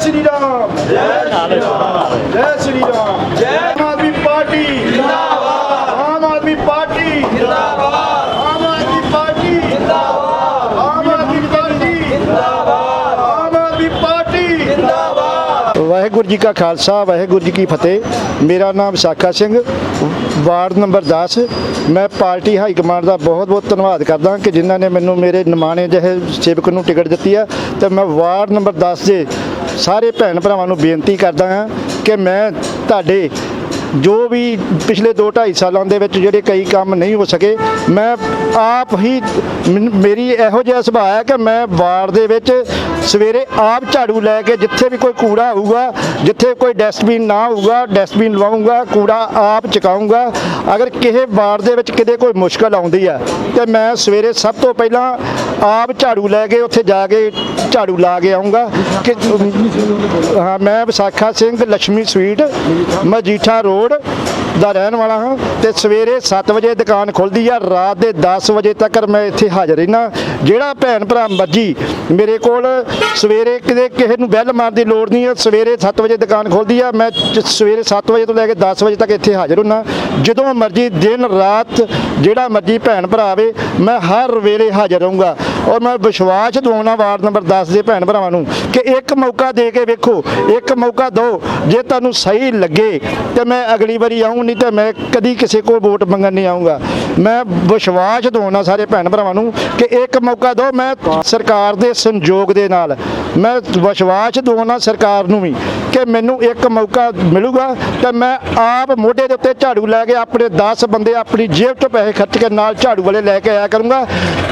ਸ਼੍ਰੀ ਰਾਮ ਜੈ ਸ਼੍ਰੀ ਰਾਮ ਜੈ ਸ਼੍ਰੀ ਰਾਮ। ਜੈ ਆਮ ਆਦਮੀ ਪਾਰਟੀ। ਜਿੰਦਾਬਾਦ। ਆਮ ਆਦਮੀ ਪਾਰਟੀ। ਜਿੰਦਾਬਾਦ। ਆਮ ਆਦਮੀ ਪਾਰਟੀ। ਜਿੰਦਾਬਾਦ। ਆਮ ਆਦਮੀ ਪਾਰਟੀ। ਜਿੰਦਾਬਾਦ। ਆਮ ਆਦਮੀ ਪਾਰਟੀ। ਜਿੰਦਾਬਾਦ। ਵਾਹਿਗੁਰੂ ਜੀ ਕਾ ਖਾਲਸਾ ਵਾਹਿਗੁਰੂ ਜੀ ਕੀ ਫਤਿਹ। ਮੇਰਾ ਨਾਮ ਸਾਖਾ ਸਿੰਘ ਵਾਰਡ ਨੰਬਰ 10 ਮੈਂ ਪਾਰਟੀ ਹਾਈ ਕਮਾਂਡ ਦਾ ਬਹੁਤ ਬਹੁਤ ਧੰਨਵਾਦ ਕਰਦਾ ਕਿ ਜਿਨ੍ਹਾਂ ਨੇ ਮੈਨੂੰ ਮੇਰੇ ਨਿਮਾਣੇ ਜਿਹੇ ਸੇਵਕ ਨੂੰ ਟਿਕਟ ਦਿੱਤੀ ਆ ਤੇ ਮੈਂ ਵਾਰਡ ਨੰਬਰ 10 ਦੇ ਸਾਰੇ ਭੈਣ ਭਰਾਵਾਂ ਨੂੰ ਬੇਨਤੀ ਕਰਦਾ ਹਾਂ ਕਿ ਮੈਂ ਤੁਹਾਡੇ ਜੋ ਵੀ ਪਿਛਲੇ 2 2.5 ਸਾਲਾਂ ਦੇ ਵਿੱਚ ਜਿਹੜੇ ਕਈ ਕੰਮ ਨਹੀਂ ਹੋ ਸਕੇ, ਮੈਂ ਆਪ ਹੀ ਮੇਰੀ ਇਹੋ ਜਿਹਾ ਸੁਭਾਅ ਹੈ ਕਿ ਮੈਂ ਵਾਰਡ ਦੇ ਵਿੱਚ ਸਵੇਰੇ ਆਪ ਝਾੜੂ ਲੈ ਕੇ ਜਿੱਥੇ ਵੀ ਕੋਈ ਕੂੜਾ ਹੋਊਗਾ ਜਿੱਥੇ ਕੋਈ ਡਸਟਬਿਨ ਨਾ ਹੋਊਗਾ ਡਸਟਬਿਨ ਲਵਾਉਂਗਾ ਕੂੜਾ ਆਪ ਚੁਕਾਉਂਗਾ ਅਗਰ ਕਿਸੇ ਵਾਰਡ ਦੇ ਵਿੱਚ ਕਿਤੇ ਕੋਈ ਮੁਸ਼ਕਲ ਆਉਂਦੀ ਆ ਤੇ ਮੈਂ ਸਵੇਰੇ ਸਭ ਤੋਂ ਪਹਿਲਾਂ ਆਪ ਝਾੜੂ ਲੈ ਕੇ ਉੱਥੇ ਜਾ ਕੇ ਝਾੜੂ ਲਾ ਕੇ ਆਉਂਗਾ। ਕਿ ਹਾਂ, ਮੈਂ ਵਿਸਾਖਾ ਸਿੰਘ ਲక్ష్ਮੀ ਸਵੀਟ, ਮਜੀਠਾ ਰੋਡ ਦਾ ਰਹਿਣ ਵਾਲਾ ਹਾਂ ਤੇ ਸਵੇਰੇ 7 ਵਜੇ ਦੁਕਾਨ ਖੁੱਲਦੀ ਆ, ਰਾਤ ਦੇ 10 ਵਜੇ ਤੱਕ ਮੈਂ ਇੱਥੇ ਹਾਜ਼ਰ ਰਹਿਣਾ ਜਿਹੜਾ ਭੈਣ ਭਰਾ ਮਰਜ਼ੀ ਮੇਰੇ ਕੋਲ ਸਵੇਰੇ ਕਿਤੇ ਕਿਸੇ ਨੂੰ ਬੈਲ ਮਾਰਨ ਦੀ ਲੋੜ ਨਹੀਂ ਹੈ ਸਵੇਰੇ 7 ਵਜੇ ਦੁਕਾਨ ਖੁੱਲਦੀ ਆ, ਮੈਂ ਸਵੇਰੇ 7 ਵਜੇ ਤੋਂ ਲੈ ਕੇ 10 ਵਜੇ ਤੱਕ ਇੱਥੇ ਹਾਜ਼ਰ ਹੁੰਨਾ। ਜਦੋਂ ਮਰਜ਼ੀ ਦਿਨ, ਰਾਤ, ਜਿਹੜਾ ਮਰਜ਼ੀ ਭੈਣ ਭਰਾ ਆਵੇ, ਮੈਂ ਹਰ ਵੇਲੇ ਹਾਜ਼ਰ ਰਹੂੰਗਾ। ਔਰ ਮੈਂ ਵਿਸ਼ਵਾਸ ਦਿਵਾਉਣਾ ਵਾਰਡ ਨੰਬਰ 10 ਦੇ ਭੈਣ ਭਰਾਵਾਂ ਨੂੰ ਕਿ ਇੱਕ ਮੌਕਾ ਦੇ ਕੇ ਵੇਖੋ, ਇੱਕ ਮੌਕਾ ਦਿਓ ਜੇ ਤੁਹਾਨੂੰ ਸਹੀ ਲੱਗੇ ਤੇ ਮੈਂ ਅਗਲੀ ਵਾਰੀ ਆਉਂ ਨਹੀਂ ਤੇ ਮੈਂ ਕਦੀ ਕਿਸੇ ਕੋਲ ਵੋਟ ਮੰਗਣ ਨਹੀਂ ਆਉਂਗਾ ਮੈਂ ਵਿਸ਼ਵਾਸ ਦਵਾਉਣਾ ਸਾਰੇ ਭੈਣ ਭਰਾਵਾਂ ਨੂੰ ਕਿ ਇੱਕ ਮੌਕਾ ਦਿਓ ਮੈਂ ਸਰਕਾਰ ਦੇ ਸੰਯੋਗ ਦੇ ਨਾਲ, ਮੈਂ ਵਿਸ਼ਵਾਸ ਦਵਾਉਣਾ ਸਰਕਾਰ ਨੂੰ ਵੀ ਕਿ ਮੈਨੂੰ ਇੱਕ ਮੌਕਾ ਮਿਲੂਗਾ ਤੇ ਮੈਂ ਆਪ ਮੋਢੇ ਦੇ ਉੱਤੇ ਝਾੜੂ ਲੈ ਕੇ ਆਪਣੇ 10 ਬੰਦੇ ਆਪਣੀ ਜੇਬ ਤੋਂ ਪੈਸੇ ਖਰਚ ਕੇ ਨਾਲ ਝਾੜੂ ਵਾਲੇ ਲੈ ਕੇ ਆਇਆ ਕਰੂੰਗਾ।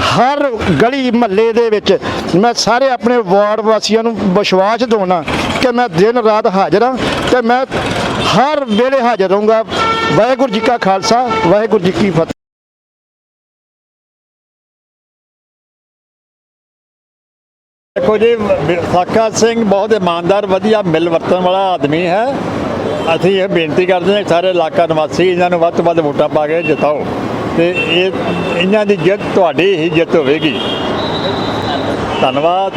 ਹਰ ਗਲੀ ਮਹੱਲੇ ਦੇ ਵਿੱਚ ਮੈਂ ਸਾਰੇ ਆਪਣੇ ਵਾਰਡ ਵਾਸੀਆਂ ਨੂੰ ਵਿਸ਼ਵਾਸ ਦਿਵਾਉਣਾ ਕਿ ਮੈਂ ਦਿਨ ਰਾਤ ਹਾਜ਼ਰ ਹਾਂ ਤੇ ਮੈਂ ਹਰ ਵੇਲੇ ਹਾਜ਼ਰ ਰਹੂੰਗਾ। ਵਾਹਿਗੁਰੂ ਜੀ ਕਾ ਖਾਲਸਾ, ਵਾਹਿਗੁਰੂ ਜੀ ਕੀ ਫਤਿਹ। ਦੇਖੋ ਜੀ ਸਾਖਾ ਸਿੰਘ ਬਹੁਤ ਇਮਾਨਦਾਰ, ਵਧੀਆ ਮਿਲ ਵਰਤਣ ਵਾਲਾ ਆਦਮੀ ਹੈ। ਅਸੀਂ ਇਹ ਬੇਨਤੀ ਕਰਦੇ ਹਾਂ ਸਾਰੇ ਇਲਾਕਾ ਨਿਵਾਸੀ ਇਹਨਾਂ ਨੂੰ ਵੱਧ ਤੋਂ ਵੱਧ ਵੋਟਾਂ ਪਾ ਕੇ ਜਿਤਾਓ। ਤੇ ਇਹ ਇਹਨਾਂ ਦੀ ਜਿੱਤ ਤੁਹਾਡੀ ਹੀ ਜਿੱਤ ਹੋਵੇਗੀ। ਧੰਨਵਾਦ।